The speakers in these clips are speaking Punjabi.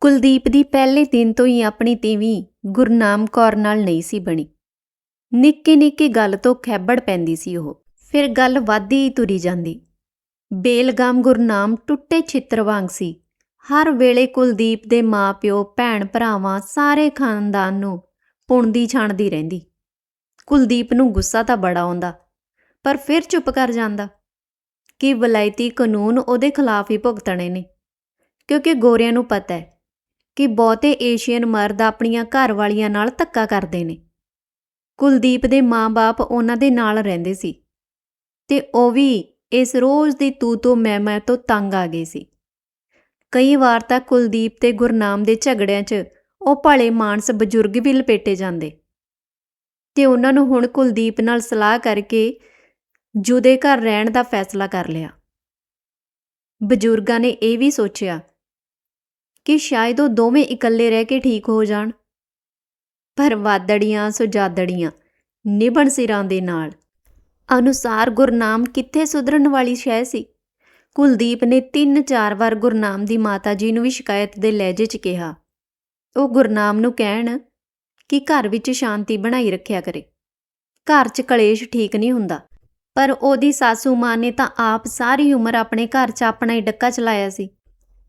ਕੁਲਦੀਪ ਦੀ ਪਹਿਲੇ ਦਿਨ ਤੋਂ ਹੀ ਆਪਣੀ ਤੀਵੀਂ ਗੁਰਨਾਮ ਕੌਰ ਨਾਲ ਨਹੀਂ ਸੀ ਬਣੀ। ਨਿੱਕੀ ਨਿੱਕੀ ਗੱਲ ਤੋਂ ਖੈਬੜ ਪੈਂਦੀ ਸੀ ਉਹ। ਫਿਰ ਗੱਲ ਵੱਧਦੀ ਹੀ ਤੁਰੀ ਜਾਂਦੀ। ਬੇਲਗਾਮ ਗੁਰਨਾਮ ਟੁੱਟੇ ਛਿੱਤਰ ਵਾਂਗ ਸੀ। ਹਰ ਵੇਲੇ ਕੁਲਦੀਪ ਦੇ ਮਾਪਿਓ ਭੈਣ, ਭਰਾਵਾਂ ਸਾਰੇ ਖਾਨਦਾਨ ਨੂੰ ਪੁਣਦੀ ਛਾਣਦੀ ਰਹਿੰਦੀ। ਕੁਲਦੀਪ ਨੂੰ ਗੁੱਸਾ ਤਾਂ ਬੜਾ ਆਉਂਦਾ, ਪਰ ਫਿਰ ਚੁੱਪ ਕਰ ਜਾਂਦਾ ਕਿ ਵਲਾਇਤੀ ਕਾਨੂੰਨ ਉਹਦੇ ਖਿਲਾਫ ਹੀ ਭੁਗਤਣੇ ਨੇ। ਕਿਉਂਕਿ ਗੋਰਿਆਂ ਨੂੰ ਪਤਾ ਹੈ ਕਿ ਬਹੁਤੇ ਏਸ਼ੀਅਨ ਮਰਦ ਆਪਣੀਆਂ ਘਰ ਵਾਲੀਆਂ ਨਾਲ ਧੱਕਾ ਕਰਦੇ ਨੇ। ਕੁਲਦੀਪ ਦੇ ਮਾਂ-ਬਾਪ ਉਹਨਾਂ ਦੇ ਨਾਲ ਰਹਿੰਦੇ ਸੀ ਤੇ ਉਹ ਵੀ ਇਸ ਰੋਜ਼ ਦੀ ਤੂ ਤੋਂ ਮੈਂ ਮੈਂ ਤੋਂ ਤੰਗ ਆ ਗਏ ਸੀ। ਕਈ ਵਾਰ ਤਾਂ ਕੁਲਦੀਪ ਤੇ ਗੁਰਨਾਮ ਦੇ ਝਗੜਿਆਂ 'ਚ ਉਹ ਭਲੇ ਮਾਨਸ ਬਜ਼ੁਰਗ ਵੀ ਲਪੇਟੇ ਜਾਂਦੇ। ਤੇ ਉਹਨਾਂ ਨੂੰ ਹੁਣ ਕੁਲਦੀਪ ਨਾਲ ਸਲਾਹ ਕਰਕੇ ਜੁਦੇ ਘਰ ਰਹਿਣ ਦਾ ਫੈਸਲਾ ਕਰ ਲਿਆ। ਬਜ਼ੁਰਗਾਂ ਨੇ ਇਹ ਵੀ ਸੋਚਿਆ ਕਿ ਸ਼ਾਇਦ ਉਹ ਦੋਵੇਂ ਇਕੱਲੇ ਰਹਿ ਕੇ ਠੀਕ ਹੋ ਜਾਣ। ਪਰ ਵਾਦੜੀਆਂ ਸੁਜਾਦੜੀਆਂ, ਨਿਭਣ ਸਿਰਾਂ ਦੇ ਨਾਲ। ਅਨੁਸਾਰ ਗੁਰਨਾਮ ਕਿੱਥੇ ਸੁਧਰਨ ਵਾਲੀ ਸ਼ੈ ਸੀ? ਕੁਲਦੀਪ ਨੇ ਤਿੰਨ ਚਾਰ ਵਾਰ ਗੁਰਨਾਮ ਦੀ ਮਾਤਾ ਜੀ ਨੂੰ ਵੀ ਸ਼ਿਕਾਇਤ ਦੇ ਲਹਿਜੇ 'ਚ ਕਿਹਾ। ਉਹ ਗੁਰਨਾਮ ਨੂੰ ਕਹਿਣ ਕਿ ਘਰ ਵਿੱਚ ਸ਼ਾਂਤੀ ਬਣਾਈ ਰੱਖਿਆ ਕਰੇ। ਘਰ 'ਚ ਕਲੇਸ਼ ਠੀਕ ਨਹੀਂ ਹੁੰਦਾ, ਪਰ ਉਹਦੀ ਸਾਸੂ ਮਾਂ ਨੇ ਤਾਂ ਆਪ ਸਾਰੀ ਉਮਰ ਆਪਣੇ ਘਰ 'ਚ ਆਪਣਾ ਹੀ ਡੱਕਾ ਚਲਾਇਆ ਸੀ।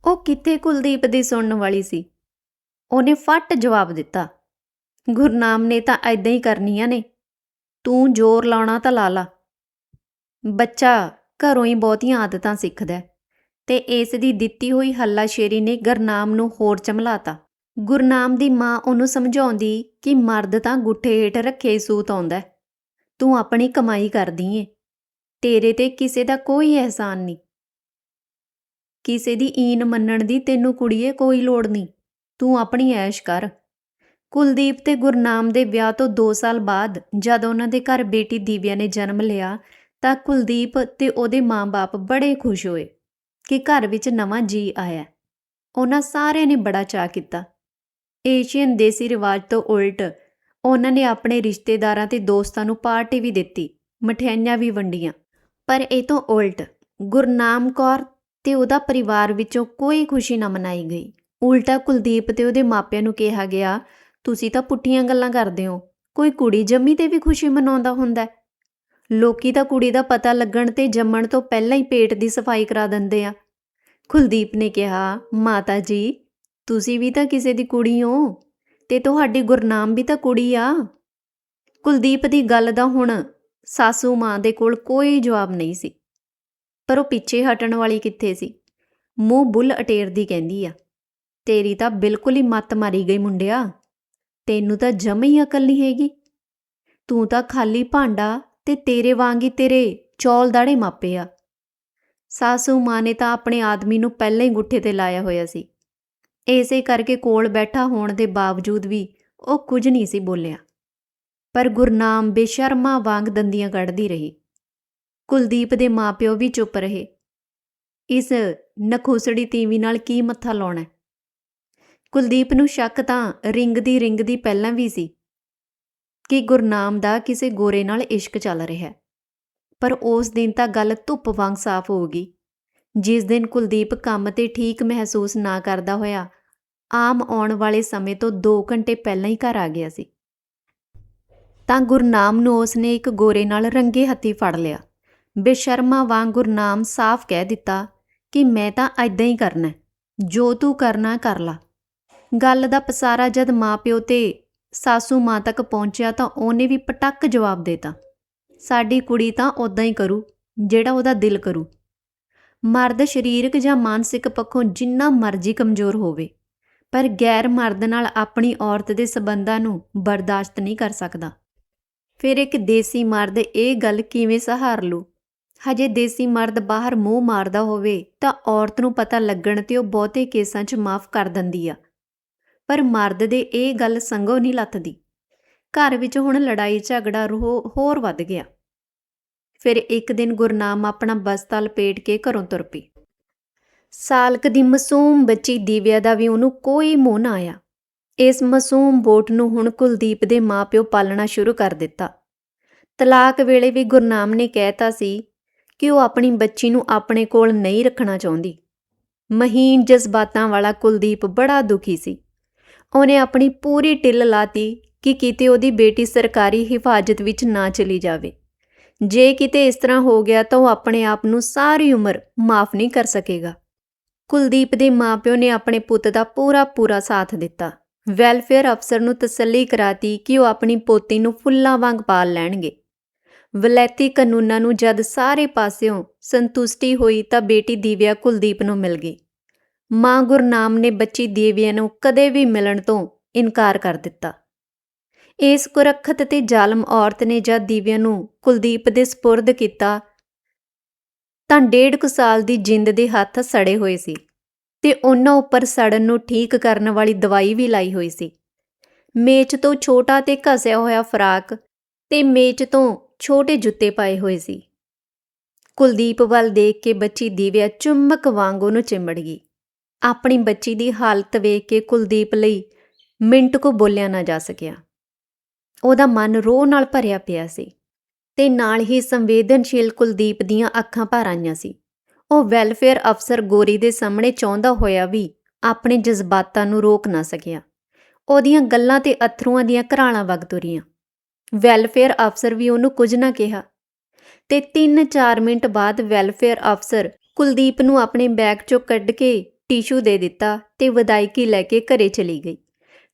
ਉਹ ਕਿੱਥੇ ਕੁਲਦੀਪ ਦੀ ਸੁਣਨ ਵਾਲੀ ਸੀ? ਉਹਨੇ ਫੱਟ ਜਵਾਬ ਦਿੱਤਾ ਗੁਰਨਾਮ ਨੇ ਤਾਂ ਐਦਾਂ ਹੀ ਕਰਨੀਆਂ ਨੇ। ਤੂੰ ਜ਼ੋਰ ਲਾਉਣਾ ਤਾਂ ਲਾ ਲਾ। ਬੱਚਾ ਘਰੋਂ ਹੀ ਬਹੁਤੀਆਂ ਆਦਤਾਂ ਸਿੱਖਦਾ ਹੈ ਤੇ ਇਸ ਦੀ ਦਿੱਤੀ ਹੋਈ ਹੱਲਾਸ਼ੇਰੀ ਨੇ ਗੁਰਨਾਮ ਨੂੰ ਹੋਰ ਚਮਲਾਤਾ। ਗੁਰਨਾਮ ਦੀ ਮਾਂ ਉਹਨੂੰ ਸਮਝਾਉਂਦੀ ਕਿ ਮਰਦ ਤਾਂ ਗੁੱਠੇ ਹੇਠ ਰੱਖੇ ਸੂਤ ਆਉਂਦਾ ਤੂੰ ਆਪਣੀ ਕਮਾਈ ਕਰਦੀ ਏ। ਤੇਰੇ ਤੇ ਕਿਸੇ ਦਾ ਕੋਈ ਅਹਿਸਾਨ ਨਹੀਂ। ਕਿਸੇ ਦੀ ਈਨ ਮੰਨਣ ਦੀ ਤੈਨੂੰ ਕੁੜੀਏ ਕੋਈ ਲੋੜ ਨਹੀਂ। ਤੂੰ ਆਪਣੀ ਐਸ਼ ਕਰ। ਕੁਲਦੀਪ ਤੇ ਗੁਰਨਾਮ ਦੇ ਵਿਆਹ ਤੋਂ 2 ਸਾਲ ਬਾਅਦ ਜਦ ਉਹਨਾਂ ਦੇ ਘਰ ਬੇਟੀ ਦੀਵਿਆ ਨੇ ਜਨਮ ਲਿਆ ਤਾਂ ਕੁਲਦੀਪ ਤੇ ਉਹਦੇ ਮਾਂ-ਬਾਪ ਬੜੇ ਖੁਸ਼ ਹੋਏ ਕਿ ਘਰ ਵਿੱਚ ਨਵਾਂ ਜੀ ਆਇਆ। ਉਹਨਾਂ ਸਾਰਿਆਂ ਨੇ ਬੜਾ ਚਾਅ ਕੀਤਾ। ਏਸ਼ੀਅਨ ਦੇਸੀ ਰਿਵਾਜ ਤੋਂ ਉਲਟ ਉਹਨਾਂ ਨੇ ਆਪਣੇ ਰਿਸ਼ਤੇਦਾਰਾਂ ਤੇ ਦੋਸਤਾਂ ਨੂੰ ਪਾਰਟੀ ਵੀ ਦਿੱਤੀ, ਮਠਿਆਈਆਂ ਵੀ ਵੰਡੀਆਂ। ਪਰ ਇਹ ਤੋਂ ਉਲਟ ਗੁਰਨਾਮ ਕੌਰ ਤੇ ਉਹਦਾ ਪਰਿਵਾਰ ਵਿੱਚੋਂ ਕੋਈ ਖੁਸ਼ੀ ਨਾ ਮਨਾਈ ਗਈ। ਉਲਟਾ ਕੁਲਦੀਪ ਤੇ ਉਹਦੇ ਮਾਪਿਆਂ ਨੂੰ ਕਿਹਾ ਗਿਆ, ਤੁਸੀਂ ਤਾਂ ਪੁੱਠੀਆਂ ਗੱਲਾਂ ਕਰਦੇ ਹੋ। ਕੋਈ ਕੁੜੀ ਜੰਮੀ ਤੇ ਵੀ ਖੁਸ਼ੀ ਮਨਾਉਂਦਾ ਹੁੰਦਾ ਹੈ। ਲੋਕੀ ਤਾਂ ਕੁੜੀ ਦਾ ਪਤਾ ਲੱਗਣ ਤੇ ਜੰਮਣ ਤੋਂ ਪਹਿਲਾਂ ਹੀ ਪੇਟ ਦੀ ਸਫ਼ਾਈ ਕਰਾ ਦਿੰਦੇ ਆ। ਕੁਲਦੀਪ ਨੇ ਕਿਹਾ, ਮਾਤਾ ਜੀ, ਤੁਸੀਂ ਵੀ ਤਾਂ ਕਿਸੇ ਦੀ ਕੁੜੀ ਹੋ ਤੇ ਤੁਹਾਡੀ ਗੁਰਨਾਮ ਵੀ ਤਾਂ ਕੁੜੀ ਆ। ਕੁਲਦੀਪ ਦੀ ਗੱਲ ਦਾ ਹੁਣ ਸਾਸੂ ਮਾਂ ਦੇ ਕੋਲ ਕੋਈ ਜਵਾਬ ਨਹੀਂ ਸੀ। ਪਰ ਉਹ ਪਿੱਛੇ ਹਟਣ ਵਾਲੀ ਕਿੱਥੇ ਸੀ? ਮੂੰਹ ਬੁੱਲ ਅਟੇਰਦੀ ਕਹਿੰਦੀ ਆ। ਤੇਰੀ ਤਾਂ ਬਿਲਕੁਲ ਹੀ ਮੱਤ ਮਾਰੀ ਗਈ ਮੁੰਡਿਆ। ਤੈਨੂੰ ਤਾਂ ਜਮ ਹੀ ਅਕਲ ਨਹੀਂ ਹੈਗੀ। ਤੂੰ ਤਾਂ ਖਾਲੀ ਭਾਂਡਾ ਤੇ ਤੇਰੇ ਵਾਂਗ ਹੀ ਤੇਰੇ ਚੌਲ ਦਾੜੇ ਮਾਪੇ ਆ। ਸਾਸੂ ਮਾਂ ਨੇ ਤਾਂ ਆਪਣੇ ਆਦਮੀ ਨੂੰ ਪਹਿਲਾਂ ਹੀ ਗੁੱਠੇ ਤੇ ਲਾਇਆ ਹੋਇਆ ਸੀ। ਇਸੇ ਕਰਕੇ ਕੋਲ ਬੈਠਾ ਹੋਣ ਦੇ ਬਾਵਜੂਦ ਵੀ ਉਹ ਕੁਝ ਨਹੀਂ ਸੀ ਬੋਲਿਆ। ਪਰ ਗੁਰਨਾਮ ਬੇਸ਼ਰਮਾ ਵਾਂਗ ਦੰਦੀਆਂ ਕੱਢਦੀ ਰਹੀ। ਕੁਲਦੀਪ ਦੇ ਮਾਪਿਓ ਵੀ ਚੁੱਪ ਰਹੇ। ਇਸ ਨਖੋਸੜੀ ਤੀਵੀ ਨਾਲ ਕੀ ਮੱਥਾ ਲਾਉਣਾ? ਕੁਲਦੀਪ ਨੂੰ ਸ਼ੱਕ ਤਾਂ ਰਿੰਗ ਦੀ ਰਿੰਗ ਦੀ ਪਹਿਲਾਂ ਵੀ ਸੀ ਕਿ ਗੁਰਨਾਮ ਦਾ ਕਿਸੇ ਗੋਰੇ ਨਾਲ ਇਸ਼ਕ ਚੱਲ ਰਿਹਾ ਹੈ। ਪਰ ਉਸ ਦਿਨ ਤਾਂ ਗੱਲ ਧੁੱਪ ਵਾਂਗ ਸਾਫ਼ ਹੋ ਗਈ। ਜਿਸ ਦਿਨ ਕੁਲਦੀਪ ਕੰਮ ਤੇ ਠੀਕ ਮਹਿਸੂਸ ਨਾ ਕਰਦਾ ਹੋਇਆ, ਆਮ ਆਉਣ ਵਾਲੇ ਸਮੇਂ ਤੋਂ 2 ਘੰਟੇ ਪਹਿਲਾਂ ਹੀ ਘਰ ਆ ਗਿਆ ਸੀ। ਤਾਂ ਗੁਰਨਾਮ ਨੂੰ ਉਸਨੇ ਇੱਕ ਗੋਰੇ ਨਾਲ ਰੰਗੇ ਹੱਥੀ ਫੜ ਲਿਆ। ਬੇਸ਼ਰਮਾ ਵਾਂਗ ਗੁਰਨਾਮ ਸਾਫ਼ ਕਹਿ ਦਿੱਤਾ ਕਿ ਮੈਂ ਤਾਂ ਐਦਾਂ ਹੀ ਕਰਨਾ ਜੋ ਤੂੰ ਕਰਨਾ ਕਰ ਲਾ। ਗੱਲ ਦਾ ਪਸਾਰਾ ਜਦ ਮਾਪਿਓ ਤੇ ਸਾਸੂ ਮਾਂ ਤੱਕ ਪਹੁੰਚਿਆ ਤਾਂ ਉਹਨੇ ਵੀ ਪਟੱਕ ਜਵਾਬ ਦੇਤਾ। ਸਾਡੀ ਕੁੜੀ ਤਾਂ ਉਦਾਂ ਹੀ ਕਰੂ, ਜਿਹੜਾ ਉਹਦਾ ਦਿਲ ਕਰੂ। ਮਰਦ ਸਰੀਰਕ ਜਾਂ ਮਾਨਸਿਕ ਪੱਖੋਂ ਜਿੰਨਾ ਮਰਜ਼ੀ ਕਮਜ਼ੋਰ ਹੋਵੇ, ਪਰ ਗੈਰ ਮਰਦ ਨਾਲ ਆਪਣੀ ਔਰਤ ਦੇ ਸਬੰਧਾਂ ਨੂੰ ਬਰਦਾਸ਼ਤ ਨਹੀਂ ਕਰ ਸਕਦਾ। ਫਿਰ ਇੱਕ ਦੇਸੀ ਮਰਦ ਇਹ ਗੱਲ ਕਿਵੇਂ ਸਹਾਰ ਲੂ? ਹਜੇ ਦੇਸੀ ਮਰਦ ਬਾਹਰ ਮੂੰਹ ਮਾਰਦਾ ਹੋਵੇ ਤਾਂ ਔਰਤ ਨੂੰ ਪਤਾ ਲੱਗਣ ਤੇ ਉਹ ਬਹੁਤੇ ਕੇਸਾਂ 'ਚ ਮਾਫ ਕਰ ਦਿੰਦੀ ਆ। ਪਰ ਮਰਦ ਦੇ ਇਹ ਗੱਲ ਸੰਗੋ ਨਹੀਂ ਲੱਥਦੀ। ਘਰ ਵਿੱਚ ਹੁਣ ਲੜਾਈ ਝਗੜਾ ਰੋ, ਹੋਰ ਵੱਧ ਗਿਆ। ਫਿਰ ਇੱਕ ਦਿਨ ਗੁਰਨਾਮ ਆਪਣਾ ਬਸਤਾ ਲਪੇਟ ਕੇ ਘਰੋਂ ਤੁਰ ਪਈ। ਸਾਲਕ ਦੀ ਮਾਸੂਮ ਬੱਚੀ ਦੀਵਿਆ ਦਾ ਵੀ ਉਹਨੂੰ ਕੋਈ ਮੋਹ ਨਾ ਆਇਆ। ਇਸ ਮਾਸੂਮ ਬੋਟ ਨੂੰ ਹੁਣ ਕੁਲਦੀਪ ਦੇ ਮਾਪਿਓ ਪਾਲਣਾ ਸ਼ੁਰੂ ਕਰ ਦਿੱਤਾ। ਤਲਾਕ ਵੇਲੇ ਵੀ ਗੁਰਨਾਮ ਨੇ ਕਹਿਤਾ ਸੀ ਕਿ ਉਹ ਆਪਣੀ ਬੱਚੀ ਨੂੰ ਆਪਣੇ ਕੋਲ ਨਹੀਂ ਰੱਖਣਾ ਚਾਹੁੰਦੀ। ਮਹੀਨ ਜਜ਼ਬਾਤਾਂ ਵਾਲਾ ਕੁਲਦੀਪ ਬੜਾ ਦੁਖੀ ਸੀ। ਉਹਨੇ ਆਪਣੀ ਪੂਰੀ ਟਿੱਲ ਲਾਤੀ ਕਿ ਕਿਤੇ ਉਹਦੀ ਬੇਟੀ ਸਰਕਾਰੀ ਹਿਫਾਜ਼ਤ ਵਿੱਚ ਨਾ ਚਲੀ ਜਾਵੇ। ਜੇ ਕਿਤੇ ਇਸ ਤਰ੍ਹਾਂ ਹੋ ਗਿਆ ਤਾਂ ਉਹ ਆਪਣੇ ਆਪ ਨੂੰ ਸਾਰੀ ਉਮਰ ਮਾਫ ਨਹੀਂ ਕਰ ਸਕੇਗਾ। ਕੁਲਦੀਪ ਦੇ ਮਾਪਿਓ ਨੇ ਆਪਣੇ ਪੁੱਤ ਦਾ ਪੂਰਾ ਪੂਰਾ ਸਾਥ ਦਿੱਤਾ। ਵੈਲਫੇਅਰ ਅਫਸਰ ਨੂੰ ਤਸੱਲੀ ਕਰਾਤੀ ਕਿ ਉਹ ਆਪਣੀ ਪੋਤੀ ਨੂੰ ਫੁੱਲਾਂ ਵਾਂਗ ਪਾਲ ਲੈਣਗੇ। ਵਲੈਤੀ ਕਾਨੂੰਨਾਂ ਨੂੰ ਜਦ ਸਾਰੇ ਪਾਸਿਓਂ ਸੰਤੁਸ਼ਟੀ ਹੋਈ ਤਾਂ ਬੇਟੀ ਦੀਵਿਆ ਕੁਲਦੀਪ ਨੂੰ ਮਿਲ ਗਈ। ਮਾਂ ਗੁਰਨਾਮ ਨੇ ਬੱਚੀ ਦੀਵਿਆ ਨੂੰ ਕਦੇ ਵੀ ਮਿਲਣ ਤੋਂ ਇਨਕਾਰ ਕਰ ਦਿੱਤਾ। ਇਸ ਕੁਰੱਖਤ ਤੇ ਜ਼ਾਲਮ ਔਰਤ ਨੇ ਜਦ ਦੀਵਿਆ ਨੂੰ ਕੁਲਦੀਪ ਦੇ ਸਪੁਰਦ ਕੀਤਾ ਤਾਂ ਡੇਢ ਕੁ ਸਾਲ ਦੀ ਜਿੰਦ ਦੇ ਹੱਥ ਸੜੇ ਹੋਏ ਸੀ ਤੇ ਉਹਨਾਂ ਉੱਪਰ ਸੜਨ ਨੂੰ ਠੀਕ ਕਰਨ ਵਾਲੀ ਦਵਾਈ ਵੀ ਲਾਈ ਹੋਈ ਸੀ। ਮੇਚ ਤੋਂ ਛੋਟਾ ਤੇ ਘਸਿਆ ਹੋਇਆ ਫਰਾਕ ਤੇ ਮੇਚ ਤੋਂ ਛੋਟੇ ਜੁੱਤੇ ਪਾਏ ਹੋਏ ਸੀ। ਕੁਲਦੀਪ ਵੱਲ ਦੇਖ ਕੇ ਬੱਚੀ ਦੀਵਿਆ ਚੁੰਮਕ ਵਾਂਗ ਉਹਨੂੰ ਚਿੰਬੜ ਗਈ। ਆਪਣੀ ਬੱਚੀ ਦੀ ਹਾਲਤ ਵੇਖ ਕੇ ਕੁਲਦੀਪ ਲਈ ਮਿੰਟ ਕੋ ਬੋਲਿਆ ਨਾ ਜਾ ਸਕਿਆ। ਉਹਦਾ ਮਨ ਰੋਹ ਨਾਲ ਭਰਿਆ ਪਿਆ ਸੀ ਤੇ ਨਾਲ ਹੀ ਸੰਵੇਦਨਸ਼ੀਲ ਕੁਲਦੀਪ ਦੀਆਂ ਅੱਖਾਂ ਭਰ ਆਈਆਂ ਸੀ। ਉਹ ਵੈਲਫੇਅਰ ਅਫਸਰ ਗੋਰੀ ਦੇ ਸਾਹਮਣੇ ਚਾਹੁੰਦਾ ਹੋਇਆ ਵੀ ਆਪਣੇ ਜਜ਼ਬਾਤਾਂ ਨੂੰ ਰੋਕ ਨਾ ਸਕਿਆ। ਉਹਦੀਆਂ ਗੱਲਾਂ ਤੇ ਅਥਰੂਆਂ ਦੀਆਂ ਘਰਾਲਾਂ ਵਗ ਤੁਰੀਆਂ। ਵੈਲਫੇਅਰ ਅਫਸਰ ਵੀ ਉਹਨੂੰ ਕੁਝ ਨਾ ਕਿਹਾ। ਤੇ 3-4 ਮਿੰਟ ਬਾਅਦ ਵੈਲਫੇਅਰ ਅਫਸਰ ਕੁਲਦੀਪ ਨੂੰ ਆਪਣੇ ਬੈਗ ਚੋਂ ਕੱਢ ਕੇ ਟਿਸ਼ੂ ਦੇ ਦਿੱਤਾ ਤੇ ਵਿਦਾਇਗੀ ਲੈ ਕੇ ਘਰੇ ਚਲੀ ਗਈ।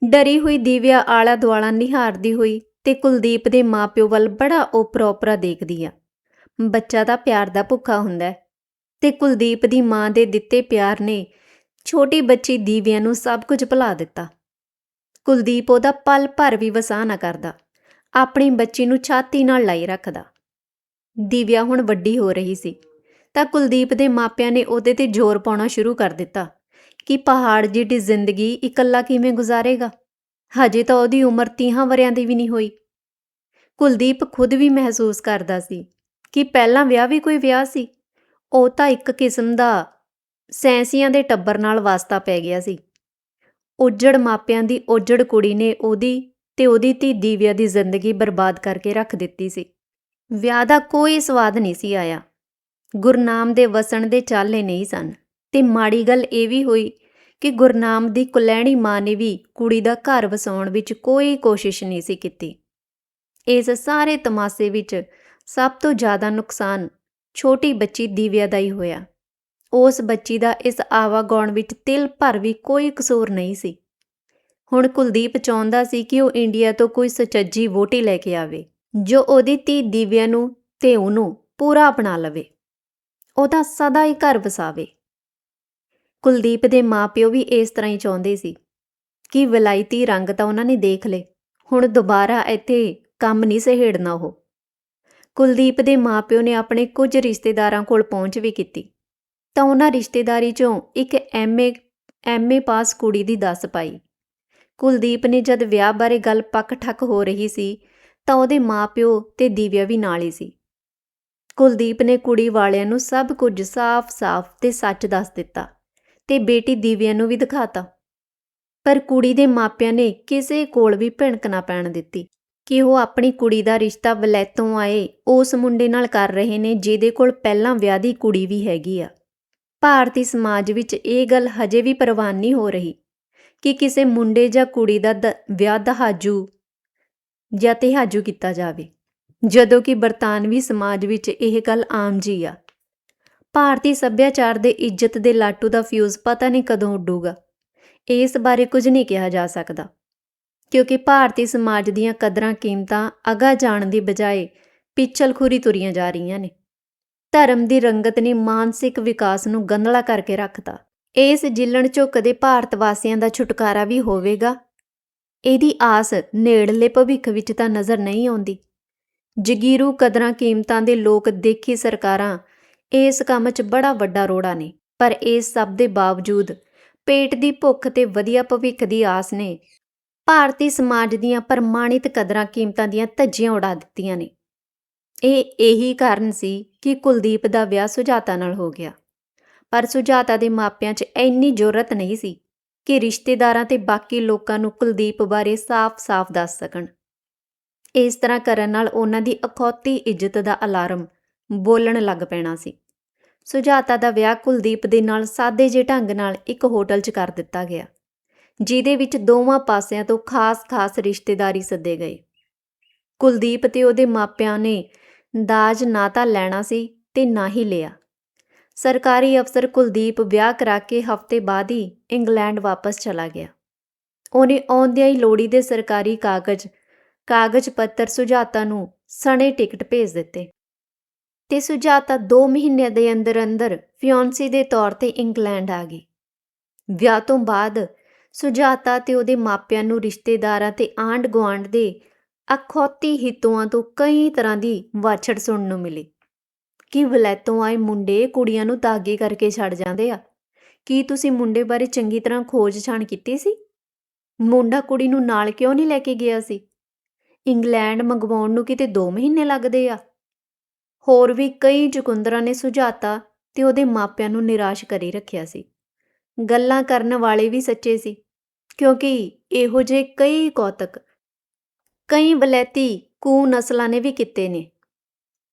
ਡਰੀ ਹੋਈ ਦੀਵਿਆ ਆਲਾ ਦੁਆਲਾ ਨਿਹਾਰਦੀ ਹੋਈ ਤੇ ਕੁਲਦੀਪ ਦੇ ਮਾਪਿਓ ਵੱਲ ਬੜਾ ਓਪਰਾ-ਓਪਰਾ ਦੇਖਦੀ ਆ। ਬੱਚਾ ਤਾਂ ਪਿਆਰ ਦਾ ਭੁੱਖਾ ਹੁੰਦਾ ਹੈ। ਤੇ ਕੁਲਦੀਪ ਦੀ ਮਾਂ ਦੇ ਦਿੱਤੇ ਪਿਆਰ ਨੇ ਛੋਟੀ ਬੱਚੀ ਦੀਵਿਆ ਨੂੰ ਸਭ ਕੁਝ ਭੁਲਾ ਦਿੱਤਾ। ਕੁਲਦੀਪ ਉਹਦਾ ਪਲ ਭਰ ਵੀ ਵਸਾ ਨਾ ਕਰਦਾ। ਆਪਣੀ ਬੱਚੀ ਨੂੰ ਛਾਤੀ ਨਾਲ ਲਾਈ ਰੱਖਦਾ। ਦੀਵਿਆ ਹੁਣ ਵੱਡੀ ਹੋ ਰਹੀ ਸੀ, ਤਾਂ ਕੁਲਦੀਪ ਦੇ ਮਾਪਿਆਂ ਨੇ ਉਹਦੇ ਤੇ ਜ਼ੋਰ ਪਾਉਣਾ ਸ਼ੁਰੂ ਕਰ ਦਿੱਤਾ ਕਿ ਪਹਾੜ ਜਿਹੀ ਜ਼ਿੰਦਗੀ ਇਕੱਲਾ ਕਿਵੇਂ ਗੁਜ਼ਾਰੇਗਾ। ਹਜੇ ਤਾਂ ਉਹਦੀ ਉਮਰ 30 ਵਰਿਆਂ ਦੀ ਵੀ ਨਹੀਂ ਹੋਈ। ਕੁਲਦੀਪ ਖੁਦ ਵੀ ਮਹਿਸੂਸ ਕਰਦਾ ਸੀ ਕਿ ਪਹਿਲਾਂ ਵਿਆਹ ਵੀ ਕੋਈ ਵਿਆਹ ਸੀ, ਉਹ ਤਾਂ ਇੱਕ ਕਿਸਮ ਦਾ ਸੈਂਸੀਆਂ ਦੇ ਟੱਬਰ ਨਾਲ ਵਾਸਤਾ ਪੈ ਗਿਆ ਸੀ। ਉਜੜ ਮਾਪਿਆਂ ਦੀ ਉਜੜ ਕੁੜੀ ਨੇ ਉਹਦੀ ਤੇ ਉਹਦੀ ਧੀ ਦੀਵਿਆ ਦੀ ਜ਼ਿੰਦਗੀ ਬਰਬਾਦ ਕਰਕੇ ਰੱਖ ਦਿੱਤੀ ਸੀ। ਵਿਆਹ ਦਾ ਕੋਈ ਸਵਾਦ ਨਹੀਂ ਸੀ ਆਇਆ। ਗੁਰਨਾਮ ਦੇ ਵਸਣ ਦੇ ਚਾਲੇ ਨਹੀਂ ਸਨ। ਤੇ ਮਾੜੀ ਗੱਲ ਇਹ ਵੀ ਹੋਈ ਕਿ ਗੁਰਨਾਮ ਦੀ ਕੁਲੈਣੀ ਮਾਂ ਨੇ ਵੀ ਕੁੜੀ ਦਾ ਘਰ ਵਸਾਉਣ ਵਿੱਚ ਕੋਈ ਕੋਸ਼ਿਸ਼ ਨਹੀਂ ਸੀ ਕੀਤੀ। ਇਸ ਸਾਰੇ ਤਮਾਸੇ ਵਿੱਚ ਸਭ ਤੋਂ ਜ਼ਿਆਦਾ ਨੁਕਸਾਨ ਛੋਟੀ ਬੱਚੀ ਦੀਵਿਆ ਦਾ ਹੀ ਹੋਇਆ। ਉਸ ਬੱਚੀ ਦਾ ਇਸ ਆਵਾਗੌਣ ਵਿੱਚ ਤਿਲ ਭਰ ਵੀ ਕੋਈ ਕਸੂਰ ਨਹੀਂ ਸੀ। ਹੁਣ ਕੁਲਦੀਪ ਚਾਹੁੰਦਾ ਸੀ ਕਿ ਉਹ ਇੰਡੀਆ ਤੋਂ ਕੋਈ ਸੁਚੱਜੀ ਵੋਟੀ ਲੈ ਕੇ ਆਵੇ, ਜੋ ਉਹਦੀ ਧੀ ਦੀਵਿਆ ਨੂੰ ਤੇ ਉਹਨੂੰ ਪੂਰਾ ਅਪਣਾ ਲਵੇ। ਉਹਦਾ ਸਦਾ ਹੀ ਘਰ ਵਸਾਵੇ। ਕੁਲਦੀਪ ਦੇ ਮਾਪਿਓ ਵੀ ਇਸ ਤਰ੍ਹਾਂ ਹੀ ਚਾਹੁੰਦੇ ਸੀ ਕਿ ਵਿਲਾਇਤੀ ਰੰਗ ਤਾਂ ਉਹਨਾਂ ਨੇ ਦੇਖ ਲਏ, ਹੁਣ ਦੁਬਾਰਾ ਇੱਥੇ ਕੰਮ ਨਹੀਂ ਸਹੇੜਨਾ ਉਹ। ਕੁਲਦੀਪ ਦੇ ਮਾਪਿਓ ਨੇ ਆਪਣੇ ਕੁਝ ਰਿਸ਼ਤੇਦਾਰਾਂ ਕੋਲ ਪਹੁੰਚ ਵੀ ਕੀਤੀ, ਤਾਂ ਉਹਨਾਂ ਰਿਸ਼ਤੇਦਾਰੀ ਚੋਂ ਇੱਕ ਐਮਏ ਐਮਏ ਪਾਸ ਕੁੜੀ ਦੀ ਦੱਸ ਪਾਈ। ਕੁਲਦੀਪ ਨੇ ਜਦ ਵਿਆਹ ਬਾਰੇ ਗੱਲ ਪੱਕ ਠੱਕ ਹੋ ਰਹੀ ਸੀ, ਤਾਂ ਉਹਦੇ ਮਾਪਿਓ ਤੇ ਦੀਵਿਆ ਵੀ ਨਾਲ ਹੀ ਸੀ। ਕੁਲਦੀਪ ਨੇ ਕੁੜੀ ਵਾਲਿਆਂ ਨੂੰ ਸਭ ਕੁਝ ਸਾਫ਼-ਸਾਫ਼ ਤੇ ਸੱਚ ਦੱਸ ਦਿੱਤਾ ਤੇ ਬੇਟੀ ਦੀਵਿਆ ਨੂੰ ਵੀ ਦਿਖਾਤਾ। ਪਰ ਕੁੜੀ ਦੇ ਮਾਪਿਆਂ ਨੇ ਕਿਸੇ ਕੋਲ ਵੀ ਭਿਣਕ ਨਾ ਪੈਣ ਦਿੱਤੀ ਕਿ ਉਹ ਆਪਣੀ ਕੁੜੀ ਦਾ ਰਿਸ਼ਤਾ ਵਲੈਤੋਂ ਆਏ ਉਸ ਮੁੰਡੇ ਨਾਲ ਕਰ ਰਹੇ ਨੇ ਜਿਹਦੇ ਕੋਲ ਪਹਿਲਾਂ ਵਿਆਹ ਦੀ ਕੁੜੀ ਵੀ ਹੈਗੀ ਆ। ਭਾਰਤੀ ਸਮਾਜ ਵਿੱਚ ਇਹ ਗੱਲ ਹਜੇ ਵੀ ਪ੍ਰਵਾਨ ਨਹੀਂ ਹੋ ਰਹੀ। ਕਿ ਕਿਸੇ ਮੁੰਡੇ ਜਾਂ ਕੁੜੀ ਦਾ ਵਿਆਹ ਦਹਾਜੂ ਜਾਂ ਤਹਾਜੂ ਕੀਤਾ ਜਾਵੇ। ਜਦੋਂ ਕਿ ਬਰਤਾਨਵੀ ਸਮਾਜ ਵਿੱਚ ਇਹ ਗੱਲ ਆਮ ਜੀ ਆ। ਭਾਰਤੀ ਸੱਭਿਆਚਾਰ ਦੇ ਇੱਜ਼ਤ ਦੇ ਲਾਟੂ ਦਾ ਫਿਊਜ਼ ਪਤਾ ਨਹੀਂ ਕਦੋਂ ਉੱਡੂਗਾ। ਇਸ ਬਾਰੇ ਕੁਝ ਨਹੀਂ ਕਿਹਾ ਜਾ ਸਕਦਾ। ਕਿਉਂਕਿ ਭਾਰਤੀ ਸਮਾਜ ਦੀਆਂ ਕਦਰਾਂ ਕੀਮਤਾਂ ਅਗਾ ਜਾਣ ਦੀ ਬਜਾਏ ਪਿੱਛਲਖੁਰੀ ਤੁਰੀਆਂ ਜਾ ਰਹੀਆਂ ਨੇ। ਧਰਮ ਦੀ ਰੰਗਤ ਨੇ ਮਾਨਸਿਕ ਵਿਕਾਸ ਨੂੰ ਗੰਧਲਾ ਕਰਕੇ ਰੱਖਤਾ। ਇਸ ਜਿੱਲਣ ਚੋਂ ਕਦੇ ਭਾਰਤ ਵਾਸੀਆਂ ਦਾ ਛੁਟਕਾਰਾ ਵੀ ਹੋਵੇਗਾ। ਇਹਦੀ ਆਸ ਨੇੜਲੇ ਭਵਿੱਖ ਵਿੱਚ ਤਾਂ ਨਜ਼ਰ ਨਹੀਂ ਆਉਂਦੀ। ਜਗੀਰੂ ਕਦਰਾਂ ਕੀਮਤਾਂ ਦੇ ਲੋਕ ਦੇਖੀ ਸਰਕਾਰਾਂ ਇਸ ਕੰਮ 'ਚ ਬੜਾ ਵੱਡਾ ਰੋੜਾ ਨੇ, ਪਰ ਇਸ ਸਭ ਦੇ ਬਾਵਜੂਦ ਪੇਟ ਦੀ ਭੁੱਖ ਤੇ ਵਧੀਆ ਭਵਿੱਖ ਦੀ ਆਸ ਨੇ। ਭਾਰਤੀ ਸਮਾਜ ਦੀਆਂ ਪ੍ਰਮਾਣਿਤ ਕਦਰਾਂ ਕੀਮਤਾਂ ਦੀਆਂ ਧੱਜੀਆਂ ਉਡਾ ਦਿੱਤੀਆਂ ਨੇ। ਇਹ ਇਹੀ ਕਾਰਨ ਸੀ ਕਿ ਕੁਲਦੀਪ ਦਾ ਵਿਆਹ ਸੁਜਾਤਾ ਨਾਲ ਹੋ ਗਿਆ। ਪਰ ਸੁਜਾਤਾ ਦੇ ਮਾਪਿਆਂ 'ਚ ਇੰਨੀ ਜੁਰਤ ਨਹੀਂ ਸੀ ਕਿ ਰਿਸ਼ਤੇਦਾਰਾਂ ਤੇ ਬਾਕੀ ਲੋਕਾਂ ਨੂੰ ਕੁਲਦੀਪ ਬਾਰੇ ਸਾਫ਼-ਸਾਫ਼ ਦੱਸ ਸਕਣ। ਇਸ ਤਰ੍ਹਾਂ ਕਰਨ ਨਾਲ ਉਹਨਾਂ ਦੀ ਅਖੌਤੀ ਇੱਜ਼ਤ ਦਾ ਅਲਾਰਮ ਬੋਲਣ ਲੱਗ ਪੈਣਾ ਸੀ। ਸੁਜਾਤਾ ਦਾ ਵਿਆਹ ਕੁਲਦੀਪ ਦੇ ਨਾਲ ਸਾਦੇ ਜਿਹੇ ਢੰਗ ਨਾਲ ਇੱਕ ਹੋਟਲ 'ਚ ਕਰ ਦਿੱਤਾ ਗਿਆ, ਜਿਹਦੇ ਵਿੱਚ ਦੋਵਾਂ ਪਾਸਿਆਂ ਤੋਂ ਖਾਸ-ਖਾਸ ਰਿਸ਼ਤੇਦਾਰੀ ਸੱਦੇ ਗਏ। ਕੁਲਦੀਪ ਤੇ ਉਹਦੇ ਮਾਪਿਆਂ ਨੇ ਦਾਜ ਨਾ ਤਾਂ ਲੈਣਾ ਸੀ ਤੇ ਨਾ ਹੀ ਲਿਆ। ਸਰਕਾਰੀ ਅਫਸਰ ਕੁਲਦੀਪ ਵਿਆਹ ਕਰਾ ਕੇ ਹਫ਼ਤੇ ਬਾਅਦ ਹੀ ਇੰਗਲੈਂਡ ਵਾਪਸ ਚਲਾ ਗਿਆ। ਉਹਨੇ ਆਉਂਦਿਆਂ ਹੀ ਲੋੜੀ ਦੇ ਸਰਕਾਰੀ ਕਾਗਜ਼ ਕਾਗਜ਼ ਪੱਤਰ ਸੁਜਾਤਾ ਨੂੰ ਸਣੇ ਟਿਕਟ ਭੇਜ ਦਿੱਤੇ। ਤੇ ਸੁਜਾਤਾ 2 ਮਹੀਨਿਆਂ ਦੇ ਅੰਦਰ ਅੰਦਰ ਫਿਓਂਸੀ ਦੇ ਤੌਰ ਤੇ ਇੰਗਲੈਂਡ ਆ ਗਈ। ਵਿਆਹ ਤੋਂ ਬਾਅਦ ਸੁਜਾਤਾ ਤੇ ਉਹਦੇ ਮਾਪਿਆਂ ਨੂੰ ਰਿਸ਼ਤੇਦਾਰਾਂ ਤੇ ਆਂਢ ਗੁਆਂਢ ਦੇ ਅਖੌਤੀ ਹਿੱਤੂਆਂ ਤੋਂ ਕਈ ਤਰ੍ਹਾਂ ਦੀ ਵਾਛੜ ਸੁਣਨ ਨੂੰ ਮਿਲੀ। ਕਿ ਵਲੈਤੋਂ ਆਏ ਮੁੰਡੇ ਕੁੜੀਆਂ ਨੂੰ ਦਾਗੇ ਕਰਕੇ ਛੱਡ ਜਾਂਦੇ ਆ? ਕੀ ਤੁਸੀਂ ਮੁੰਡੇ ਬਾਰੇ ਚੰਗੀ ਤਰ੍ਹਾਂ ਖੋਜ ਛਾਣ ਕੀਤੀ ਸੀ? ਮੁੰਡਾ ਕੁੜੀ ਨੂੰ ਨਾਲ ਕਿਉਂ ਨਹੀਂ ਲੈ ਕੇ ਗਿਆ ਸੀ? ਇੰਗਲੈਂਡ ਮੰਗਵਾਉਣ ਨੂੰ ਕਿਤੇ 2 ਮਹੀਨੇ ਲੱਗਦੇ ਆ। ਹੋਰ ਵੀ ਕਈ ਚੁਕੰਦਰਾਂ ਨੇ ਸੁਝਾਤਾ ਤੇ ਉਹਦੇ ਮਾਪਿਆਂ ਨੂੰ ਨਿਰਾਸ਼ ਕਰੀ ਰੱਖਿਆ ਸੀ। ਗੱਲਾਂ ਕਰਨ ਵਾਲੇ ਵੀ ਸੱਚੇ ਸੀ, ਕਿਉਂਕਿ ਇਹੋ ਜਿਹੇ ਕਈ ਕੌਤਕ, ਕਈ ਵਲੈਤੀ ਕੂ ਨਸਲਾਂ ਨੇ ਵੀ ਕੀਤੇ ਨੇ।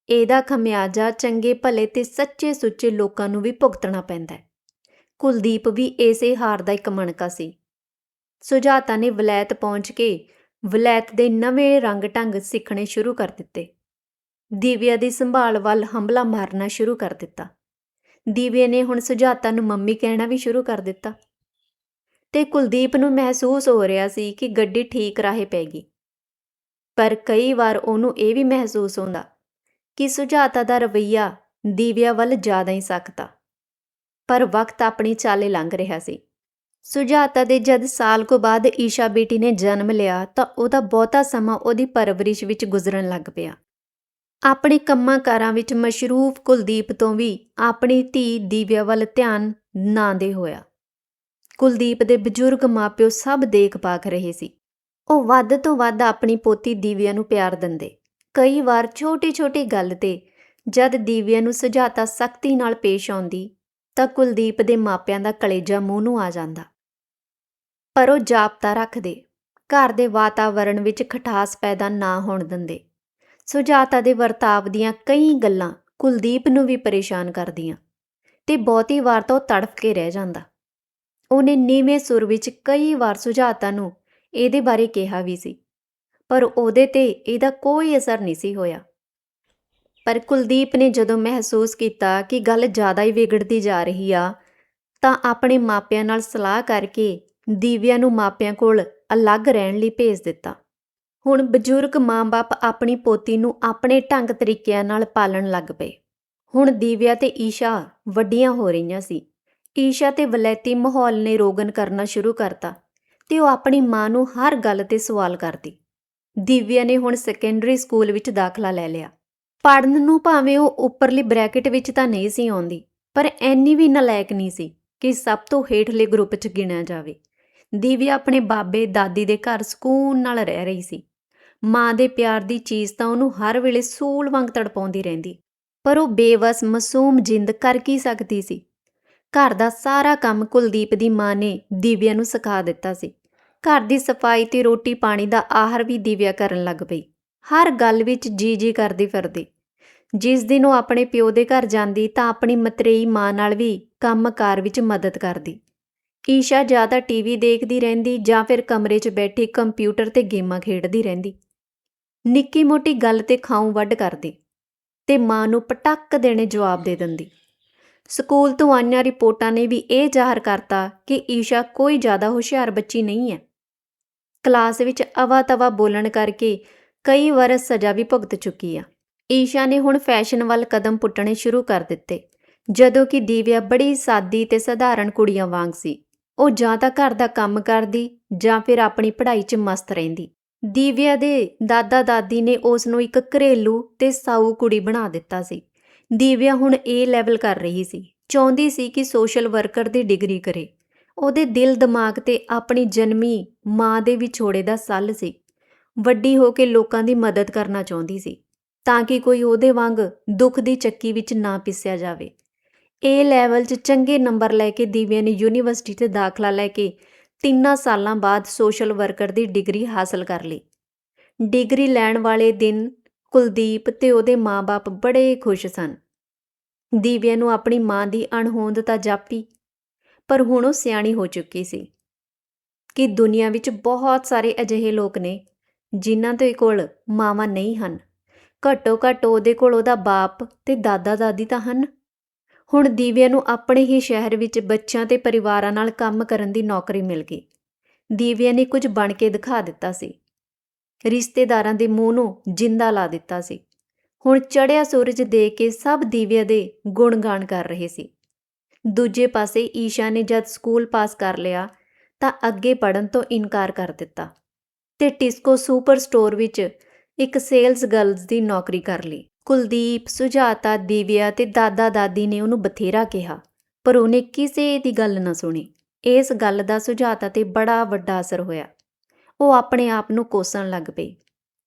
ਇਹਦਾ ਖਮਿਆਜਾ ਚੰਗੇ ਭਲੇ ਤੇ ਸੱਚੇ ਸੁੱਚੇ ਲੋਕਾਂ ਨੂੰ ਵੀ ਭੁਗਤਣਾ ਪੈਂਦਾ ਹੈ। ਕੁਲਦੀਪ ਵੀ ਇਸੇ ਹਾਰ ਦਾ ਇੱਕ ਮਣਕਾ ਸੀ। ਸੁਜਾਤਾ ਨੇ ਵਲੈਤ ਪਹੁੰਚ ਕੇ ਵਲੈਤ ਦੇ ਨਵੇਂ ਰੰਗ ਢੰਗ ਸਿੱਖਣੇ ਸ਼ੁਰੂ ਕਰ ਦਿੱਤੇ। ਦੀਵਿਆ ਦੀ ਸੰਭਾਲ ਵੱਲ ਹਮਲਾ ਮਾਰਨਾ ਸ਼ੁਰੂ ਕਰ ਦਿੱਤਾ। ਦੀਵਿਆ ਨੇ ਹੁਣ ਸੁਜਾਤਾ ਨੂੰ ਮੰਮੀ ਕਹਿਣਾ ਵੀ ਸ਼ੁਰੂ ਕਰ ਦਿੱਤਾ। ਤੇ ਕੁਲਦੀਪ ਨੂੰ ਮਹਿਸੂਸ ਹੋ ਰਿਹਾ ਸੀ ਕਿ ਗੱਡੀ ਠੀਕ ਰਾਹੇ ਪੈ ਗਈ। ਪਰ ਕਈ ਵਾਰ ਉਹਨੂੰ ਇਹ ਵੀ ਮਹਿਸੂਸ ਹੁੰਦਾ ਕਿ ਸੁਝਾਤਾ ਦਾ ਰਵਈਆ ਦੀਵਿਆ ਵੱਲ ਜ਼ਿਆਦਾ ਹੀ ਸਖਤਾ ਪਰ ਵਕਤ ਆਪਣੀ ਚਾਲੇ ਲੰਘ ਰਿਹਾ ਸੀ। ਸੁਜਾਤਾ ਦੇ ਜਦ ਸਾਲ ਕੋ ਬਾਅਦ ਈਸ਼ਾ ਬੇਟੀ ਨੇ ਜਨਮ ਲਿਆ ਤਾਂ ਉਹਦਾ ਬਹੁਤਾ ਸਮਾਂ ਉਹਦੀ ਪਰਵਰਿਸ਼ ਵਿੱਚ ਗੁਜ਼ਰਨ ਲੱਗ ਪਿਆ। ਆਪਣੇ ਕੰਮਾਂ ਕਾਰਾਂ ਵਿੱਚ ਮਸ਼ਰੂਫ ਕੁਲਦੀਪ ਤੋਂ ਵੀ ਆਪਣੀ ਧੀ ਦੀਵਿਆ ਵੱਲ ਧਿਆਨ ਨਾ ਦੇ ਹੋਇਆ। ਕੁਲਦੀਪ ਦੇ ਬਜ਼ੁਰਗ ਮਾਪਿਓ ਸਭ ਦੇਖ ਪਾਖ ਰਹੇ ਸੀ। ਉਹ ਵੱਧ ਤੋਂ ਵੱਧ ਆਪਣੀ ਪੋਤੀ ਦੀਵਿਆ ਨੂੰ ਪਿਆਰ ਦਿੰਦੇ। ਕਈ ਵਾਰ ਛੋਟੀ-ਛੋਟੀ ਗੱਲ ਤੇ ਜਦ ਦੀਵਿਆ ਨੂੰ ਸੁਝਾਤਾ ਸਖਤੀ ਨਾਲ ਪੇਸ਼ ਆਉਂਦੀ, ਤਾਂ ਕੁਲਦੀਪ ਦੇ ਮਾਪਿਆਂ ਦਾ ਕਲੇਜਾ ਮੂੰਹ ਨੂੰ ਆ ਜਾਂਦਾ। ਪਰ ਉਹ ਜਾਪਤਾ ਰੱਖਦੇ, ਘਰ ਦੇ ਵਾਤਾਵਰਣ ਵਿੱਚ ਖਟਾਸ ਪੈਦਾ ਨਾ ਹੋਣ ਦਿੰਦੇ। ਸੁਜਾਤਾ ਦੇ ਵਰਤਾਵ ਦੀਆਂ ਕਈ ਗੱਲਾਂ ਕੁਲਦੀਪ ਨੂੰ ਵੀ ਪਰੇਸ਼ਾਨ ਕਰਦੀਆਂ ਤੇ ਬਹੁਤੀ ਵਾਰ ਤਾਂ ਉਹ ਤੜਫ ਕੇ ਰਹਿ ਜਾਂਦਾ। ਉਹਨੇ ਨੀਵੇਂ ਸੁਰ ਵਿੱਚ ਕਈ ਵਾਰ ਸੁਜਾਤਾ ਨੂੰ ਇਹਦੇ ਬਾਰੇ ਕਿਹਾ ਵੀ ਸੀ ਪਰ ਉਹਦੇ ਤੇ ਇਹਦਾ ਕੋਈ ਅਸਰ ਨਹੀਂ ਸੀ ਹੋਇਆ। ਪਰ ਕੁਲਦੀਪ ਨੇ ਜਦੋਂ ਮਹਿਸੂਸ ਕੀਤਾ ਕਿ ਗੱਲ ਜ਼ਿਆਦਾ ਹੀ ਵਿਗੜਦੀ ਜਾ ਰਹੀ ਆ, ਤਾਂ ਆਪਣੇ ਮਾਪਿਆਂ ਨਾਲ ਸਲਾਹ ਕਰਕੇ ਦੀਵਿਆ ਨੂੰ ਮਾਪਿਆਂ ਕੋਲ ਅਲੱਗ ਰਹਿਣ ਲਈ ਭੇਜ ਦਿੱਤਾ। ਹੁਣ ਬਜ਼ੁਰਗ ਮਾਂ-ਬਾਪ ਆਪਣੀ ਪੋਤੀ ਨੂੰ ਆਪਣੇ ਢੰਗ ਤਰੀਕਿਆਂ ਨਾਲ ਪਾਲਣ ਲੱਗ ਪਏ। ਹੁਣ ਦੀਵਿਆ ਤੇ ਈਸ਼ਾ ਵੱਡੀਆਂ ਹੋ ਰਹੀਆਂ ਸੀ। ਈਸ਼ਾ ਤੇ ਵਲੈਤੀ ਮਾਹੌਲ ਨੇ ਰੋਗਨ ਕਰਨਾ ਸ਼ੁਰੂ ਕਰਤਾ ਤੇ ਉਹ ਆਪਣੀ ਮਾਂ ਨੂੰ ਹਰ ਗੱਲ ਤੇ ਸਵਾਲ ਕਰਦੀ। ਦੀਵਿਆ ਨੇ ਹੁਣ ਸੈਕੰਡਰੀ ਸਕੂਲ ਵਿੱਚ ਦਾਖਲਾ ਲੈ ਲਿਆ। ਪੜਨ ਨੂੰ ਭਾਵੇਂ ਉਹ ਉੱਪਰਲੀ ਬ੍ਰੈਕਟ ਵਿੱਚ ਤਾਂ ਨਹੀਂ ਸੀ ਆਉਂਦੀ, ਪਰ ਐਨੀ ਵੀ ਨਲਾਇਕ ਨਹੀਂ ਸੀ ਕਿ ਸਭ ਤੋਂ ਹੇਠਲੇ ਗਰੁੱਪ 'ਚ ਗਿਣਿਆ ਜਾਵੇ। ਦੀਵਿਆ ਆਪਣੇ ਬਾਬੇ, ਦਾਦੀ ਦੇ ਘਰ ਸਕੂਨ ਨਾਲ ਰਹਿ ਰਹੀ ਸੀ। ਮਾਂ ਦੇ ਪਿਆਰ ਦੀ ਚੀਜ਼ ਤਾਂ ਉਹਨੂੰ ਹਰ ਵੇਲੇ ਸੂਲ ਵਾਂਗ ਤੜਪਾਉਂਦੀ ਰਹਿੰਦੀ, ਪਰ ਉਹ ਬੇਵਸ, ਮਾਸੂਮ ਜਿੰਦ ਕਰ ਕੀ ਸਕਦੀ ਸੀ? ਘਰ ਦਾ ਸਾਰਾ ਕੰਮ ਕੁਲਦੀਪ ਦੀ ਮਾਂ ਨੇ ਦੀਵਿਆ ਨੂੰ ਸਿਖਾ ਦਿੱਤਾ ਸੀ। ਘਰ ਦੀ ਸਫ਼ਾਈ ਤੇ ਰੋਟੀ ਪਾਣੀ ਦਾ ਆਹਰ ਵੀ ਦੀਵਿਆ ਕਰਨ ਲੱਗ ਪਈ। ਹਰ ਗੱਲ ਵਿੱਚ ਜੀ ਜੀ ਕਰਦੀ ਫਿਰਦੀ। ਜਿਸ ਦਿਨ ਉਹ ਆਪਣੇ ਪਿਓ ਦੇ ਘਰ ਜਾਂਦੀ ਤਾਂ ਆਪਣੀ ਮਤਰੇਈ ਮਾਂ ਨਾਲ ਵੀ ਕੰਮਕਾਰ ਵਿੱਚ ਮਦਦ ਕਰਦੀ। ਈਸ਼ਾ ਜ਼ਿਆਦਾ ਟੀਵੀ ਦੇਖਦੀ ਰਹਿੰਦੀ ਜਾਂ ਫਿਰ ਕਮਰੇ 'ਚ ਬੈਠੀ ਕੰਪਿਊਟਰ ਤੇ ਗੇਮਾਂ ਖੇਡਦੀ ਰਹਿੰਦੀ। ਨਿੱਕੀ ਮੋਟੀ ਗੱਲ ਤੇ ਖਾਉ ਵੱਢ ਕਰਦੀ ਤੇ ਮਾਂ ਨੂੰ ਪਟੱਕ ਦੇਣੇ ਜਵਾਬ ਦੇ ਦਿੰਦੀ। ਸਕੂਲ ਤੋਂ ਆਈਆਂ ਰਿਪੋਰਟਾਂ ਨੇ ਵੀ ਇਹ ਜ਼ਾਹਰ ਕਰਤਾ ਕਿ ਈਸ਼ਾ ਕੋਈ ਜ਼ਿਆਦਾ ਹੁਸ਼ਿਆਰ ਬੱਚੀ ਨਹੀਂ ਹੈ। ਕਲਾਸ ਵਿੱਚ ਅਵਾ-ਤਵਾ ਬੋਲਣ ਕਰਕੇ ਕਈ ਵਾਰ ਸਜ਼ਾ ਵੀ ਭੁਗਤ ਚੁੱਕੀ ਆ। ਈਸ਼ਾ ਨੇ ਹੁਣ ਫੈਸ਼ਨ ਵੱਲ ਕਦਮ ਪੁੱਟਣੇ ਸ਼ੁਰੂ ਕਰ ਦਿੱਤੇ, ਜਦੋਂ ਕਿ ਦੀਵਿਆ ਬੜੀ ਸਾਦੀ ਤੇ ਸਧਾਰਨ ਕੁੜੀਆਂ ਵਾਂਗ ਸੀ। ਉਹ ਜਾਂ ਤਾਂ ਘਰ ਦਾ ਕੰਮ ਕਰਦੀ ਜਾਂ ਫਿਰ ਆਪਣੀ ਪੜ੍ਹਾਈ 'ਚ ਮਸਤ ਰਹਿੰਦੀ। ਦੀਵਿਆ ਦੇ ਦਾਦਾ ਦਾਦੀ ਨੇ ਉਸ ਨੂੰ ਇੱਕ ਘਰੇਲੂ ਤੇ ਸਾਊ ਕੁੜੀ ਬਣਾ ਦਿੱਤਾ ਸੀ। ਦੀਵਿਆ ਹੁਣ ਏ ਲੈਵਲ ਕਰ ਰਹੀ ਸੀ, ਚਾਹੁੰਦੀ ਸੀ ਕਿ ਸੋਸ਼ਲ ਵਰਕਰ ਦੀ ਡਿਗਰੀ ਕਰੇ। ਉਹਦੇ ਦਿਲ ਦਿਮਾਗ ਤੇ ਆਪਣੀ ਜਨਮੀ ਮਾਂ ਦੇ ਵਿਛੋੜੇ ਦਾ ਸੱਲ ਸੀ। ਵੱਡੀ ਹੋ ਕੇ ਲੋਕਾਂ ਦੀ ਮਦਦ ਕਰਨਾ ਚਾਹੁੰਦੀ ਸੀ, ਤਾਂ ਕਿ ਕੋਈ ਉਹਦੇ ਵਾਂਗ ਦੁੱਖ ਦੀ ਚੱਕੀ ਵਿੱਚ ਨਾ ਪਿਸਿਆ ਜਾਵੇ। ਏ ਲੈਵਲ 'ਚ ਚੰਗੇ ਨੰਬਰ ਲੈ ਕੇ ਦੀਵਿਆ ਨੇ ਯੂਨੀਵਰਸਿਟੀ 'ਤੇ ਦਾਖਲਾ ਲੈ ਕੇ ਤਿੰਨਾਂ ਸਾਲਾਂ ਬਾਅਦ ਸੋਸ਼ਲ ਵਰਕਰ ਦੀ ਡਿਗਰੀ ਹਾਸਲ ਕਰ ਲਈ। ਡਿਗਰੀ ਲੈਣ ਵਾਲੇ ਦਿਨ ਕੁਲਦੀਪ ਤੇ ਉਹਦੇ ਮਾਪੇ ਬੜੇ ਖੁਸ਼ ਸਨ। ਦੀਵਿਆ ਨੂੰ ਆਪਣੀ ਮਾਂ ਦੀ ਅਣਹੋਂਦ ਤਾਂ ਜਾਪੀ ਪਰ ਹੁਣ ਉਹ ਸਿਆਣੀ ਹੋ ਚੁੱਕੀ ਸੀ ਕਿ ਦੁਨੀਆ ਵਿੱਚ ਬਹੁਤ ਸਾਰੇ ਅਜਿਹੇ ਲੋਕ ਨੇ ਜਿਨ੍ਹਾਂ ਦੇ ਕੋਲ ਮਾਵਾਂ ਨਹੀਂ ਹਨ। ਘੱਟੋ ਘੱਟ ਉਹਦੇ ਕੋਲ ਉਹਦਾ ਬਾਪ ਤੇ ਦਾਦਾ ਦਾਦੀ ਤਾਂ ਹਨ। ਹੁਣ ਦੀਵਿਆ ਨੂੰ ਆਪਣੇ ਹੀ ਸ਼ਹਿਰ ਵਿੱਚ ਬੱਚਿਆਂ ਤੇ ਪਰਿਵਾਰਾਂ ਨਾਲ ਕੰਮ ਕਰਨ ਦੀ ਨੌਕਰੀ ਮਿਲ ਗਈ। ਦੀਵਿਆ ਨੇ ਕੁਝ ਬਣ ਕੇ ਦਿਖਾ ਦਿੱਤਾ ਸੀ। ਰਿਸ਼ਤੇਦਾਰਾਂ ਦੇ ਮੂੰਹ ਨੂੰ ਜਿੰਦਾ ਲਾ ਦਿੱਤਾ ਸੀ। ਹੁਣ ਚੜ੍ਹਿਆ ਸੂਰਜ ਦੇ ਕੇ ਸਭ ਦੀਵਿਆ ਦੇ ਗੁਣਗਾਨ ਕਰ ਰਹੇ ਸੀ। ਦੂਜੇ ਪਾਸੇ ਈਸ਼ਾ ਨੇ ਜਦ ਸਕੂਲ ਪਾਸ ਕਰ ਲਿਆ, ਤਾਂ ਅੱਗੇ ਪੜਨ ਤੋਂ ਇਨਕਾਰ ਕਰ ਦਿੱਤਾ ਤੇ ਟਿਸਕੋ ਸੁਪਰ ਸਟੋਰ ਵਿੱਚ ਇੱਕ ਸੇਲਸ ਗਰਲਸ ਦੀ ਨੌਕਰੀ ਕਰ ਲਈ। ਕੁਲਦੀਪ, ਸੁਜਾਤਾ, ਦੀਵਿਆ ਤੇ ਦਾਦਾ ਦਾਦੀ ਨੇ ਉਹਨੂੰ ਬਥੇਰਾ ਕਿਹਾ, ਪਰ ਉਹਨੇ ਕਿਸੇ ਦੀ ਗੱਲ ਨਾ ਸੁਣੀ। ਇਸ ਗੱਲ ਦਾ ਸੁਜਾਤਾ ਤੇ ਬੜਾ ਵੱਡਾ ਅਸਰ ਹੋਇਆ। ਉਹ ਆਪਣੇ ਆਪ ਨੂੰ ਕੋਸਣ ਲੱਗ ਪਈ।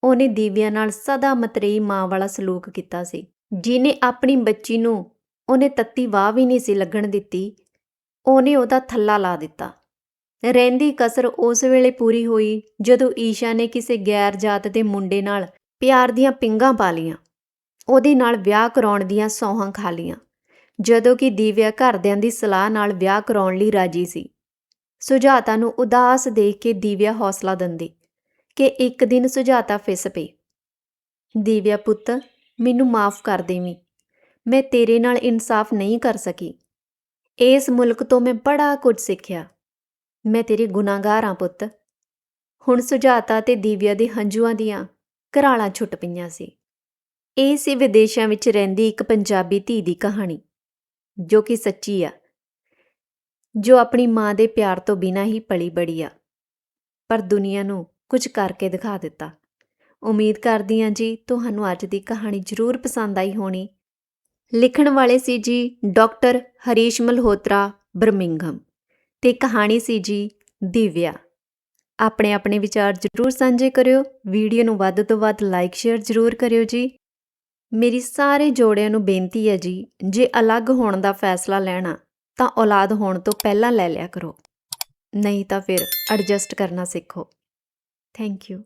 ਉਹਨੇ ਦੀਵਿਆ ਨਾਲ ਸਦਾ ਮਤਰੇਈ ਮਾਂ ਵਾਲਾ ਸਲੂਕ ਕੀਤਾ ਸੀ ਜਿਨੇ ਆਪਣੀ ਬੱਚੀ ਨੂੰ ਉਹਨੇ ਤੱਤੀ ਵਾਹ ਵੀ ਨਹੀਂ ਸੀ ਲੱਗਣ ਦਿੱਤੀ। ਉਹਨੇ ਉਹਦਾ ਥੱਲਾ ਲਾ ਦਿੱਤਾ। ਰਹਿੰਦੀ ਕਸਰ ਉਸ ਵੇਲੇ ਪੂਰੀ ਹੋਈ ਜਦੋਂ ਈਸ਼ਾ ਨੇ ਕਿਸੇ ਗੈਰ ਜਾਤ ਦੇ ਮੁੰਡੇ ਨਾਲ ਪਿਆਰ ਦੀਆਂ ਪਿੰਗਾਂ ਪਾ ਲੀਆਂ ਉਹਦੇ ਨਾਲ ਵਿਆਹ ਕਰਾਉਣ ਦੀਆਂ ਸੌਹਾਂ ਖਾ ਲੀਆਂ ਜਦੋਂ ਕਿ ਦੀਵਿਆ ਘਰਦਿਆਂ ਦੀ ਸਲਾਹ ਨਾਲ ਵਿਆਹ ਕਰਾਉਣ ਲਈ ਰਾਜੀ ਸੀ। ਸੁਜਾਤਾ ਨੂੰ ਉਦਾਸ ਦੇਖ ਕੇ ਦੀਵਿਆ ਹੌਸਲਾ ਦਿੰਦੀ, ਕਿ ਇੱਕ ਦਿਨ ਸੁਜਾਤਾ ਫਿਸ ਪਈ। ਦੀਵਿਆ ਪੁੱਤ, ਮੈਨੂੰ ਮਾਫ ਕਰ ਦੇਵੀਂ। ਮੈਂ ਤੇਰੇ ਨਾਲ ਇਨਸਾਫ ਨਹੀਂ ਕਰ ਸਕੀ। ਇਸ ਮੁਲਕ ਤੋਂ ਮੈਂ ਬੜਾ ਕੁਝ ਸਿੱਖਿਆ। ਮੈਂ ਤੇਰੀ ਗੁਨਾਹਗਾਰ ਹਾਂ ਪੁੱਤ। ਹੁਣ ਸੁਜਾਤਾ ਤੇ ਦੀਵਿਆ ਦੇ ਹੰਝੂਆਂ ਦੀਆਂ ਘਰਾਲਾਂ ਛੁੱਟ ਪਈਆਂ ਸੀ। ਇਹ ਸੀ ਵਿਦੇਸ਼ਾਂ ਵਿੱਚ ਰਹਿੰਦੀ ਇੱਕ ਪੰਜਾਬੀ ਧੀ ਦੀ ਕਹਾਣੀ, ਜੋ ਕਿ ਸੱਚੀ ਆ, ਜੋ ਆਪਣੀ ਮਾਂ ਦੇ ਪਿਆਰ ਤੋਂ ਬਿਨਾਂ ਹੀ ਪਲੀ ਬੜੀ ਆ। ਪਰ ਦੁਨੀਆ ਨੂੰ ਕੁਝ ਕਰਕੇ ਦਿਖਾ ਦਿੱਤਾ। ਉਮੀਦ ਕਰਦੀ ਹਾਂ ਜੀ, ਤੁਹਾਨੂੰ ਅੱਜ ਦੀ ਕਹਾਣੀ ਜ਼ਰੂਰ ਪਸੰਦ ਆਈ ਹੋਣੀ। ਲਿਖਣ ਵਾਲੇ ਸੀ ਜੀ ਡਾਕਟਰ ਹਰੀਸ਼ ਮਲਹੋਤਰਾ ਬਰਮਿੰਘਮ ਤੇ ਕਹਾਣੀ ਸੀ ਜੀ ਦਿਵਿਆ। ਆਪਣੇ ਆਪਣੇ ਵਿਚਾਰ ਜ਼ਰੂਰ ਸਾਂਝੇ ਕਰਿਓ। ਵੀਡੀਓ ਨੂੰ ਵੱਧ ਤੋਂ ਵੱਧ ਲਾਈਕ, ਸ਼ੇਅਰ ਜ਼ਰੂਰ ਕਰਿਓ ਜੀ। ਮੇਰੀ ਸਾਰੇ ਜੋੜਿਆਂ ਨੂੰ ਬੇਨਤੀ ਹੈ ਜੀ, ਜੇ ਅਲੱਗ ਹੋਣ ਦਾ ਫੈਸਲਾ ਲੈਣਾ ਤਾਂ ਔਲਾਦ ਹੋਣ ਤੋਂ ਪਹਿਲਾਂ ਲੈ ਲਿਆ ਕਰੋ। ਨਹੀਂ ਤਾਂ ਫਿਰ ਐਡਜਸਟ ਕਰਨਾ ਸਿੱਖੋ। Thank you